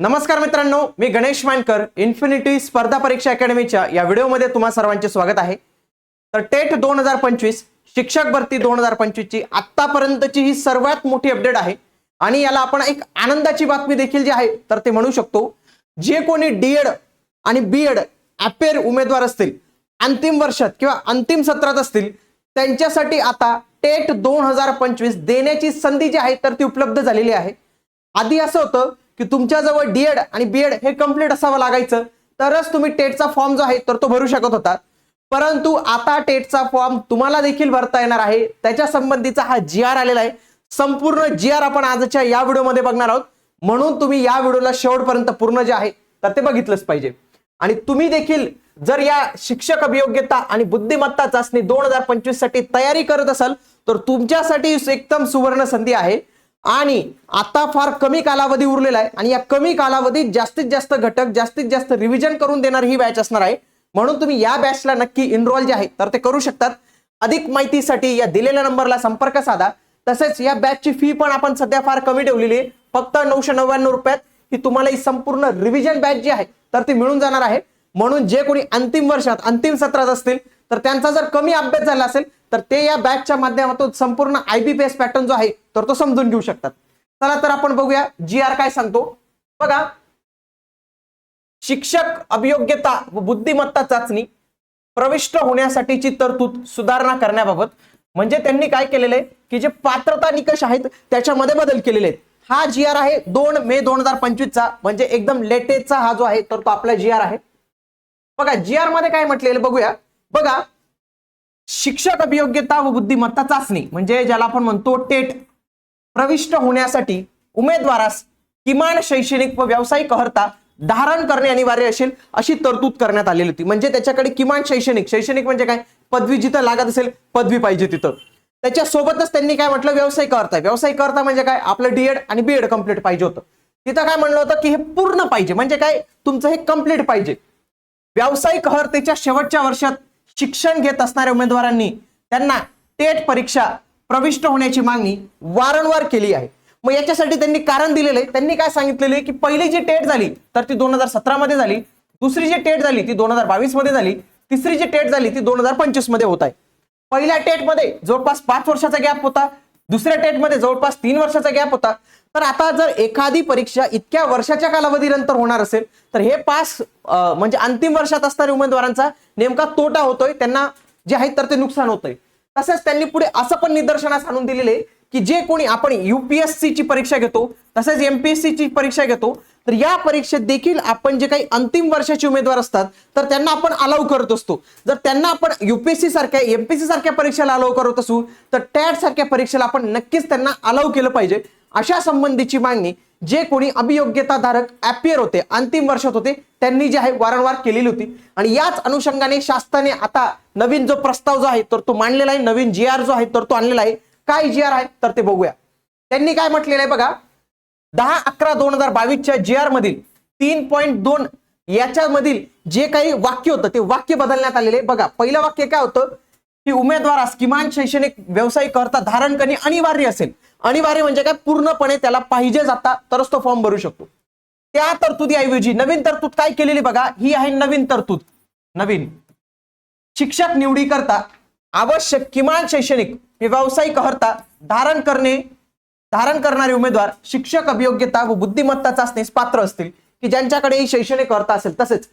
नमस्कार मित्रांनो मी गणेश मानकर इन्फिनिटी स्पर्धा परीक्षा अकॅडमीच्या या व्हिडिओमध्ये तुम्हा सर्वांचे स्वागत आहे. तर टेट दोन हजार पंचवीस शिक्षक भरती दोन हजार पंचवीसची आतापर्यंतची ही सर्वात मोठी अपडेट आहे. आणि याला आपण एक आनंदाची बातमी देखील जी आहे तर ते म्हणू शकतो जे कोणी डीएड आणि बी एड अपेर उमेदवार असतील अंतिम वर्षात किंवा अंतिम सत्रात असतील त्यांच्यासाठी आता टेट दोन हजार पंचवीस देण्याची संधी जी आहे तर ती उपलब्ध झालेली आहे. आधी असं होतं की तुमच्याजवळ डीएड आणि बीएड हे कंप्लीट असावं लागायचं. तरच तुम्ही टेटचा फॉर्म जो आहे तर तो भरू शकत होता. परंतु आता टेटचा फॉर्म तुम्हाला देखील भरता येणार आहे. त्याच्या संबंधीचा हा जी आर आलेला आहे. संपूर्ण जी आर आपण आजच्या या व्हिडिओमध्ये बघणार आहोत. म्हणून तुम्ही या व्हिडिओला शेवटपर्यंत पूर्ण जे आहे तर ते बघितलंच पाहिजे. आणि तुम्ही देखील जर या शिक्षक अभियोग्यता आणि बुद्धिमत्ता चाचणी दोन हजार पंचवीससाठी तयारी करत असाल तर तुमच्यासाठी एकदम सुवर्ण संधी आहे. आणि आता फार कमी कालावधी उरलेला आहे आणि या कमी कालावधीत जास्तीत जास्त घटक जास्तीत जास्त रिव्हिजन करून देणारी ही बॅच असणार आहे. म्हणून तुम्ही या बॅचला नक्की इनरोल जे आहे तर ते करू शकतात. अधिक माहितीसाठी या दिलेल्या नंबरला संपर्क साधा. तसेच या बॅचची फी पण आपण सध्या फार कमी ठेवलेली आहे. फक्त नऊशे नव्याण्णव रुपयात ही तुम्हाला ही संपूर्ण रिव्हिजन बॅच जी आहे तर ती मिळून जाणार आहे. म्हणून जे कोणी अंतिम वर्षात अंतिम सत्रात असतील तर त्यांचा जर कमी अभ्यास झाला असेल तर ते या बॅचच्या माध्यमातून संपूर्ण आयबीपीएस पॅटर्न जो आहे तर तो समजून घेऊ शकतात. चला तर आपण बघूया जी आर काय सांगतो. बघा शिक्षक अभियोग्यता व बुद्धिमत्ता चाचणी प्रविष्ट होण्यासाठीची तरतूद सुधारणा करण्याबाबत म्हणजे त्यांनी काय केलेलं आहे? की जे पात्रता निकष आहेत त्याच्यामध्ये बदल केलेले आहेत. हा जी आर आहे दोन मे दोन हजार पंचवीसचा म्हणजे एकदम लेटेस्टचा हा जो आहे तर तो आपला जी आर आहे. बघा जी आरमध्ये काय म्हटलेलं बघूया. बघा शिक्षक अभियोग्यता व बुद्धिमत्ता चाचणी म्हणजे ज्याला आपण म्हणतो टेट. प्रविष्ट होण्यासाठी उमेदवारास किमान शैक्षणिक व व्यावसायिक अर्हता धारण करणे अनिवार्य असेल अशी तरतूद करण्यात आलेली होती. म्हणजे त्याच्याकडे किमान शैक्षणिक शैक्षणिक म्हणजे काय? पदवी जिथं लागत असेल पदवी पाहिजे तिथं. त्याच्या सोबतच त्यांनी काय म्हटलं? व्यावसायिक अर्थ व्यावसायिक अर्थ म्हणजे काय? आपलं डीएड आणि बीएड कंप्लीट पाहिजे होतं. तिथं काय म्हणलं होतं की हे पूर्ण पाहिजे. म्हणजे काय? तुमचं हे कंप्लीट पाहिजे. व्यावसायिक अर्हतेच्या शेवटच्या वर्षात शिक्षण घेत असणाऱ्या उमेदवारांनी त्यांना टेट परीक्षा प्रविष्ट होण्याची मागणी वारंवार केली आहे. मग याच्यासाठी त्यांनी कारण दिलेलं आहे. त्यांनी काय सांगितलेलं आहे की पहिली जी टेट झाली तर ती दोन हजार सतरा मध्ये झाली. दुसरी जी टेट झाली ती दोन हजार बावीसमध्ये झाली. तिसरी जी टेट झाली ती दोन हजार पंचवीसमध्ये होत आहे. पहिल्या टेटमध्ये जवळपास पाच वर्षाचा गॅप होता. दुसऱ्या टेटमध्ये जवळपास तीन वर्षाचा गॅप होता. तर आता जर एखादी परीक्षा इतक्या वर्षाच्या कालावधीनंतर होणार असेल तर हे पास म्हणजे अंतिम वर्षात असणाऱ्या उमेदवारांचा नेमका तोटा होतोय. त्यांना जे आहे तर ते नुकसान होतंय. तसेच त्यांनी पुढे असं पण निदर्शनास आणून दिलेले की जे कोणी आपण युपीएससीची परीक्षा घेतो तसेच एमपीएससी ची परीक्षा घेतो तर या परीक्षेत देखील आपण जे काही अंतिम वर्षाचे उमेदवार असतात तर त्यांना आपण अलाव करत असतो. जर त्यांना आपण युपीएससी सारख्या एमपीएससी सारख्या परीक्षेला अलाव करत असू तर टॅट सारख्या परीक्षेला आपण नक्कीच त्यांना अलाव केलं पाहिजे. अशा संबंधीची मागणी जे कोणी अभियोग्यताधारक अपियर होते अंतिम वर्षात होते त्यांनी जे आहे वारंवार केलेली होती. आणि याच अनुषंगाने शासनाने आता नवीन जो प्रस्ताव जो आहे तर तो मांडलेला आहे. नवीन जी आर जो आहे तर तो आणलेला आहे. काय जी आर आहे तर ते बघूया. त्यांनी काय म्हटलेलं आहे बघा दहा अकरा दोन हजार बावीसच्या जी आर मधील तीन पॉईंट दोन याच्यामधील जे काही वाक्य होतं ते वाक्य बदलण्यात आलेले बघा पहिलं वाक्य काय होतं? की उमेदवारास किमान शैक्षणिक व्यावसायिक करता धारण करणे अनिवार्य असेल. अनिवार्य म्हणजे काय? पूर्णपणे त्याला पाहिजे जाता तरच तो फॉर्म भरू शकतो. त्या तरतुदीऐवजी नवीन तरतूद काय केलेली बघा? ही आहे नवीन तरतूद. नवीन. शिक्षक निवडी करता आवश्यक किमान शैक्षणिक व्यावसायिक अर्हता धारण करणे धारण करणारे उमेदवार शिक्षक अभियोग्यता व बुद्धिमत्ता चाचणीस पात्र असतील. की ज्यांच्याकडे ही शैक्षणिक अर्थ असेल तसेच.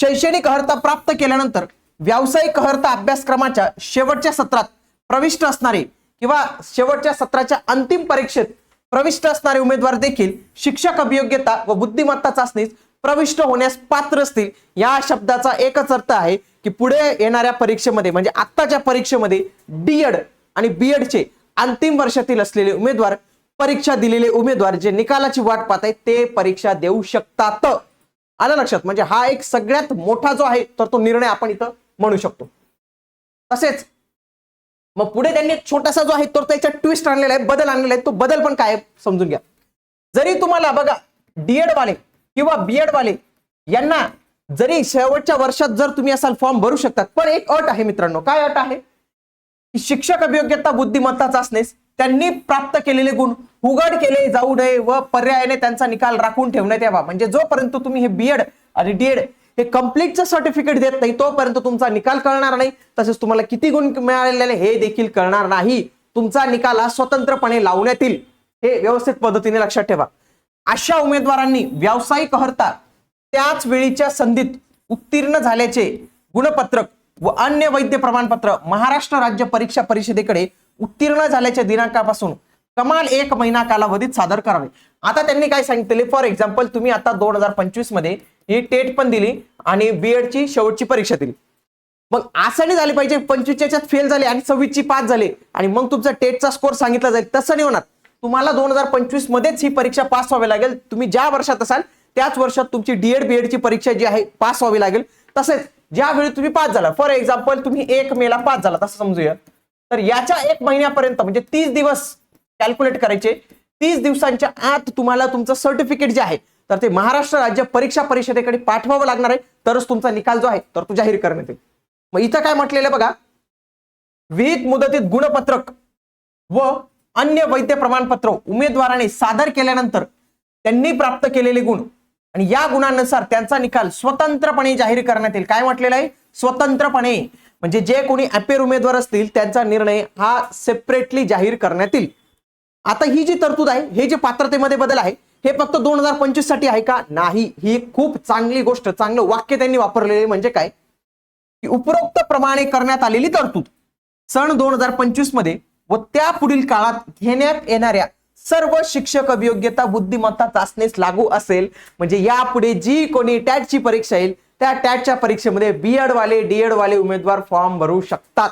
शैक्षणिक अर्हता प्राप्त केल्यानंतर व्यावसायिक अर्हता अभ्यासक्रमाच्या शेवटच्या सत्रात प्रविष्ट असणारे किंवा शेवटच्या सत्राच्या अंतिम परीक्षेत प्रविष्ट असणारे उमेदवार देखील शिक्षक अभियोग्यता व बुद्धिमत्ता चाचणीत प्रविष्ट होण्यास पात्र असतील. या शब्दाचा एकच अर्थ आहे की पुढे येणाऱ्या परीक्षेमध्ये म्हणजे आत्ताच्या परीक्षेमध्ये डीएड आणि बीएडचे अंतिम वर्षातील असलेले उमेदवार परीक्षा दिलेले उमेदवार जे निकालाची वाट पाहत आहेत ते परीक्षा देऊ शकतात. आलं लक्षात? म्हणजे हा एक सगळ्यात मोठा जो आहे तर तो निर्णय आपण इथं म्हणू शकतो. तसेच मग पुढे त्यांनी छोटासा जो आहे तो त्याच्यात ट्विस्ट आणलेला आहे बदल आणलेला आहे तो बदल पण काय समजून घ्या. जरी तुम्हाला बघा डीएड वाले किंवा बीएड वाले यांना जरी शेवटच्या वर्षात जर तुम्ही असाल फॉर्म भरू शकतात पण एक अट आहे मित्रांनो. काय अट आहे? की शिक्षक अभियोग्यता बुद्धिमत्ता चाचणीस त्यांनी प्राप्त केलेले गुण उघड केले जाऊ नये व पर्यायाने त्यांचा निकाल राखून ठेवण्यात यावा. म्हणजे जोपर्यंत तुम्ही हे बीएड आणि डीएड हे कम्प्लीटचं सर्टिफिकेट देत नाही तोपर्यंत तुमचा निकाल कळणार नाही. तसेच तुम्हाला किती गुण मिळालेले हे देखील कळणार नाही. तुमचा निकाल हा स्वतंत्रपणे लावण्यात येईल. हे व्यवस्थित पद्धतीने लक्षात ठेवा. अशा उमेदवारांनी व्यावसायिक अर्हता त्याच वेळीच्या संधीत उत्तीर्ण झाल्याचे गुणपत्रक व अन्य वैद्य प्रमाणपत्र महाराष्ट्र राज्य परीक्षा परिषदेकडे उत्तीर्ण झाल्याच्या दिनांकापासून कमाल एक महिना कालावधीत सादर करावे. आता त्यांनी काय सांगितले? फॉर एक्झाम्पल तुम्ही आता दोन हजार पंचवीसमध्ये ही टेट पण दिली आणि बी एडची शेवटची परीक्षा दिली. मग असं नाही झाले पाहिजे पंचवीसच्या फेल झाले आणि सव्वीसची पास झाले. आणि मग तुमचा टेटचा स्कोर सांगितला जाईल तसं नाही होणार. तुम्हाला दोन हजार पंचवीस मध्येच ही परीक्षा पास व्हावी लागेल. तुम्ही ज्या वर्षात असाल त्याच वर्षात तुमची डीएड बी एडची परीक्षा जी आहे पास व्हावी लागेल. तसेच ज्यावेळी तुम्ही पास झाला फॉर एक्झाम्पल तुम्ही एक मेला पास झाला तसं समजूया. तर याच्या एक महिन्यापर्यंत म्हणजे तीस दिवस कॅल्क्युलेट करायचे. तीस दिवसांच्या आत तुम्हाला तुमचं सर्टिफिकेट जे आहे तर ते महाराष्ट्र राज्य परीक्षा परिषदेकडे पाठवावं लागणार आहे. तरच तुमचा निकाल जो आहे तर तो जाहीर करण्यात येईल. मग इथं काय म्हटलेलं आहे बघा? विहित मुदतीत गुणपत्रक व अन्य वैद्य प्रमाणपत्र उमेदवाराने सादर केल्यानंतर त्यांनी प्राप्त केलेले गुण आणि या गुणांनुसार त्यांचा निकाल स्वतंत्रपणे जाहीर करण्यात येईल. काय म्हटलेलं आहे? स्वतंत्रपणे. म्हणजे जे कोणी अपेर उमेदवार असतील त्यांचा निर्णय हा सेपरेटली जाहीर करण्यात येईल. आता ही जी तरतूद आहे हे जे पात्रतेमध्ये बदल आहे हे फक्त दोन हजार पंचवीससाठी आहे का? नाही. ही खूप चांगली गोष्ट चांगलं वाक्य त्यांनी वापरलेले म्हणजे काय? की उपरोक्त प्रमाणे करण्यात आलेली तरतूद. सण दोन हजार पंचवीसमध्ये व त्या पुढील काळात घेण्यात येणाऱ्या सर्व शिक्षक अभियोग्यता बुद्धिमत्ता चाचणीस लागू असेल. म्हणजे यापुढे जी कोणी टॅटची परीक्षा येईल त्या टॅटच्या परीक्षेमध्ये बीएड वाले डीएड वाले उमेदवार फॉर्म भरू शकतात.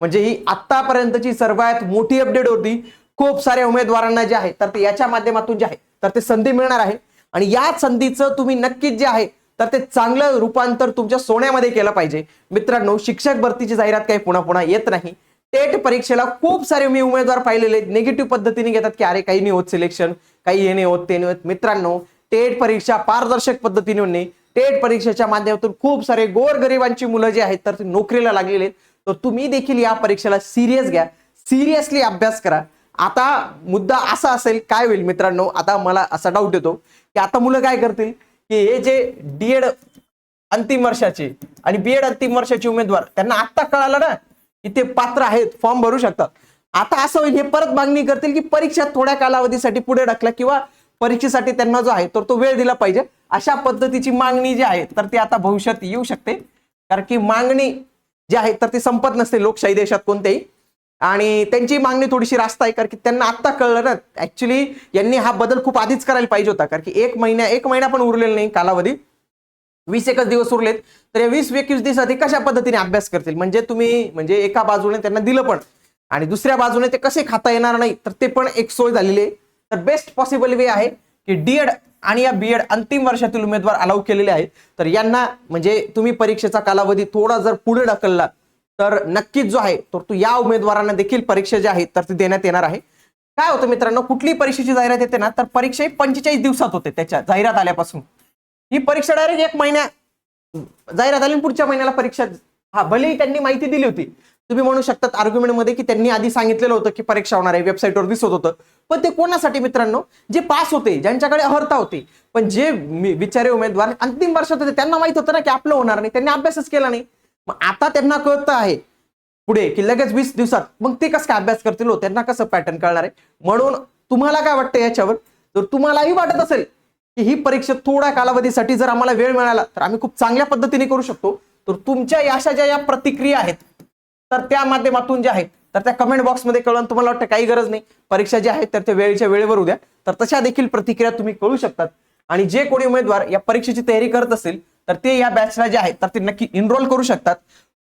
म्हणजे ही आतापर्यंतची सर्वात मोठी अपडेट होती. खूप साऱ्या उमेदवारांना जे आहे तर ते याच्या माध्यमातून जे आहे तर ते संधी मिळणार आहे. आणि या संधीचं तुम्ही नक्कीच जे आहे तर ते चांगलं रूपांतर तुमच्या सोन्यामध्ये केलं पाहिजे. मित्रांनो शिक्षक भरतीची जाहिरात काही पुन्हा पुन्हा येत नाही. टेट परीक्षेला खूप सारे मी उमेदवार पाहिलेले निगेटिव्ह पद्धतीने घेतात की अरे काही नाही होत सिलेक्शन काही हे नाही होत ते नाही होत. मित्रांनो टेट परीक्षा पारदर्शक पद्धतीने होणे. टेट परीक्षेच्या माध्यमातून खूप सारे गोरगरिबांची मुलं जी आहेत तर नोकरीला लागलेले आहेत. तर तुम्ही देखील या परीक्षेला सिरियस घ्या. सिरियसली अभ्यास करा. आता मुद्दा असा असेल काय होईल मित्रांनो? आता मला असा डाऊट येतो की आता मुलं काय करतील? की हे जे डीएड अंतिम वर्षाचे आणि बीएड अंतिम वर्षाचे उमेदवार त्यांना आत्ता कळालं ना की ते पात्र आहेत फॉर्म भरू शकतात. आता असं होईल हे परत मागणी करतील की परीक्षा थोड्या कालावधीसाठी पुढे ढकला किंवा परीक्षेसाठी त्यांना जो आहे तर तो वेळ दिला पाहिजे. अशा पद्धतीची मागणी जी आहे तर ती आता भविष्यात येऊ शकते. कारण की मागणी जी आहे तर ती संपत नसते लोकशाही देशात कोणत्याही आणि त्यांची मागणी थोडीशी रास्त आहे कारण की त्यांना आत्ता कळलं ना ऍक्च्युली यांनी हा बदल खूप आधीच करायला पाहिजे होता कारण की एक महिन्या एक महिना पण उरलेला नाही कालावधी. वीस एकच दिवस उरलेत. तर या वीस एकवीस दिवसात ते कशा पद्धतीने अभ्यास करतील? म्हणजे तुम्ही म्हणजे एका बाजूने त्यांना दिलं पण आणि दुसऱ्या बाजूने ते कसे खाता येणार नाही तर ते पण एक सोय झालेली आहे. तर बेस्ट पॉसिबल वे आहे की डीएड आणि या बीएड अंतिम वर्षातील उमेदवार अलाव केलेले आहेत. तर यांना म्हणजे तुम्ही परीक्षेचा कालावधी थोडा जर पुढे ढकलला तर नक्कीच जो आहे तर तो या उमेदवारांना देखील परीक्षा जी आहे तर ती देण्यात येणार आहे. काय होतं मित्रांनो कुठली परीक्षेची जाहिरात येते ना तर परीक्षा ही पंचेचाळीस दिवसात होते त्याच्या जाहिरात आल्यापासून. ही परीक्षा डायरेक्ट एक महिन्या जाहिरात आली पुढच्या महिन्याला परीक्षा हा भलेही त्यांनी माहिती दिली होती. तुम्ही म्हणू शकतात आर्ग्युमेंटमध्ये की त्यांनी आधी सांगितलेलं होतं की परीक्षा होणार आहे वेबसाईटवर दिसत होतं. पण ते कोणासाठी मित्रांनो जे पास होते ज्यांच्याकडे अर्हता होती पण जे विचारे बिचारे उमेदवार अंतिम वर्षात होते त्यांना माहीत होतं ना की आपलं होणार नाही त्यांनी अभ्यासच केला नाही. मग आता त्यांना कळतं आहे. पुढे की लगेच वीस दिवसात मग ते कसं काय अभ्यास करतील हो? त्यांना कसं पॅटर्न कळणार आहे? म्हणून तुम्हाला काय वाटतं याच्यावर? जर तुम्हालाही वाटत असेल की ही परीक्षा थोड्या कालावधीसाठी जर आम्हाला वेळ मिळाला तर आम्ही खूप चांगल्या पद्धतीने करू शकतो. तर तुमच्या अशा ज्या या प्रतिक्रिया आहेत तर त्या माध्यमातून ज्या आहेत तर त्या कमेंट बॉक्समध्ये कळून तुम्हाला वाटतं काही गरज नाही. परीक्षा ज्या आहेत तर त्या वेळेच्या वेळेवर उद्या. तर तशा देखील प्रतिक्रिया तुम्ही कळू शकतात. आणि जे कोणी उमेदवार या परीक्षेची तयारी करत असेल तर ते या बॅचला जे आहेत तर ते नक्की इनरोल करू शकतात.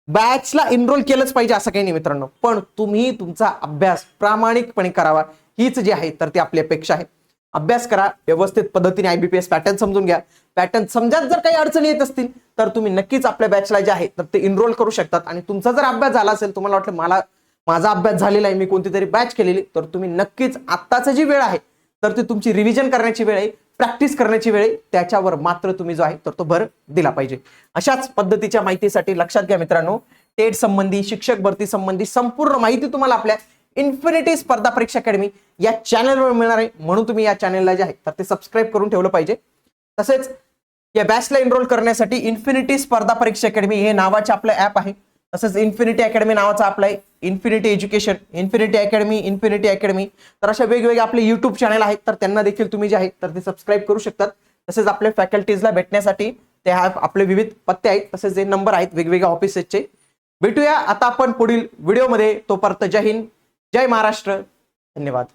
बॅचला इनरोल केलंच पाहिजे असं काही नाही मित्रांनो. पण तुम्ही तुमचा अभ्यास प्रामाणिकपणे करावा. हीच जी आहे तर ती आपली अपेक्षा आहे. अभ्यास करा व्यवस्थित पद्धतीने आयबीपीएस पॅटर्न समजून घ्या. पॅटर्न समजात जर काही अडचणी येत असतील तर तुम्ही नक्कीच आपल्या बॅचला जे आहे तर ते इनरोल करू शकतात. आणि तुमचा जर अभ्यास झाला असेल तुम्हाला वाटलं मला माझा अभ्यास झालेला आहे मी कोणती तरी बॅच केलेली तर तुम्ही नक्कीच आत्ताचं जी वेळ आहे तर ती तुमची रिव्हिजन करण्याची वेळ आहे. प्रॅक्टिस करण्याची वेळ त्याच्यावर मात्र तुम्ही जो आहे तर तो भर दिला पाहिजे. अशाच पद्धतीच्या माहितीसाठी लक्षात घ्या मित्रांनो. टेट संबंधी शिक्षक भरती संबंधी संपूर्ण माहिती तुम्हाला आपल्या इन्फिनिटी स्पर्धा परीक्षा अकॅडमी या चॅनलवर मिळणार आहे. म्हणून तुम्ही या चॅनलला जे आहे तर ते सबस्क्राईब करून ठेवलं पाहिजे. तसेच या बॅचला एनरोल करण्यासाठी इन्फिनिटी स्पर्धा परीक्षा अकॅडमी हे नावाचे आपलं ऍप आहे. तसंच इन्फिनिटी अकॅडमी नावाचं आपलं infinity education infinity academy infinity academy तर अशा वेगवेगळे आपले युट्यूब चॅनल आहेत तर त्यांना देखील तुम्ही जे आहे तर ते सबस्क्राईब करू शकतात. तसेच आपल्या फॅकल्टीजला भेटण्यासाठी ते हा आपले विविध पत्ते आहेत तसेच जे नंबर आहेत वेगवेगळ्या ऑफिसेसचे भेटूया आता आपण पुढील व्हिडिओमध्ये तोपर्यंत जय हिंद जय महाराष्ट्र. धन्यवाद.